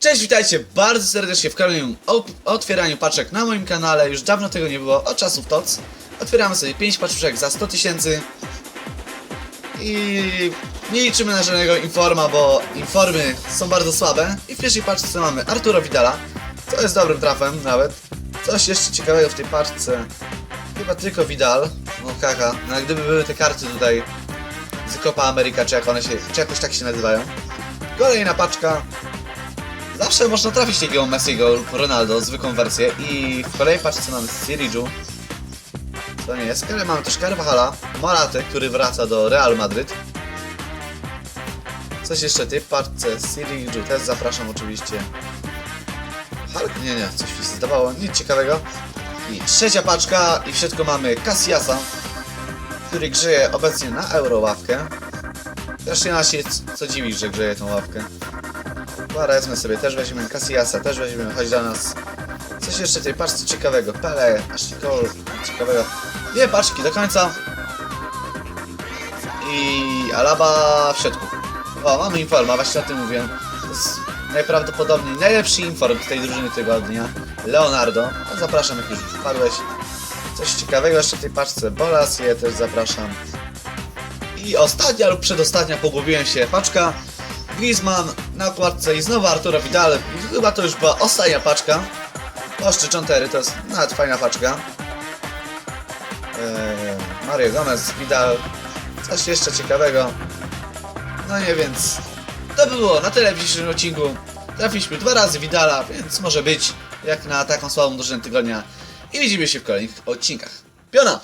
Cześć, witajcie bardzo serdecznie w kolejnym otwieraniu paczek na moim kanale. Już dawno tego nie było, od czasów TOC. Otwieramy sobie 5 paczek za 100 tysięcy. I nie liczymy na żadnego informa, bo informy są bardzo słabe. I w pierwszej paczce mamy Arturo Vidala, co jest dobrym trafem nawet. Coś jeszcze ciekawego w tej paczce. Chyba tylko Vidal. No kaka, no a gdyby były te karty tutaj z Copa America, czy jak one się, czy jakoś tak się nazywają. Kolejna paczka. Zawsze można trafić takiego Messiego Ronaldo, zwykłą wersję i w kolejnej paczce mamy Siriju. To nie jest, ale mamy też Carvajala, Moratę, który wraca do Real Madryt. Coś jeszcze ty w paczce Siriju, też zapraszam oczywiście. Hulk? Nie, nie, coś mi się zdawało, nic ciekawego. I trzecia paczka i w środku mamy Cassiasa, który grzeje obecnie na Euroławkę. Też nie nas się co dziwić, że grzeje tą ławkę. Powiedzmy sobie, też weźmiemy Casillasa, też weźmiemy, chodź do nas. Coś jeszcze w tej paczce ciekawego. Pele, Ashley Cole, ciekawego. Dwie paczki do końca. I Alaba w środku. O, mamy informa, właśnie o tym mówiłem. To jest najprawdopodobniej najlepszy inform tej drużyny tygodnia. Leonardo. No, zapraszam, jak już wpadłeś. Coś ciekawego jeszcze w tej paczce. Bolas, je też zapraszam. I ostatnia lub przedostatnia, pogubiłem się, paczka. Griezmann na okładce i znowu Arturo Vidal. Chyba to już była ostatnia paczka. Oszczy Czontery, to jest nawet fajna paczka. Eee, Mario Gomez, Vidal. Coś jeszcze ciekawego. No nie, więc to by było na tyle w dzisiejszym odcinku. Trafiliśmy dwa razy Vidala, więc może być jak na taką słabą drużynę tygodnia. I widzimy się w kolejnych odcinkach. Piona!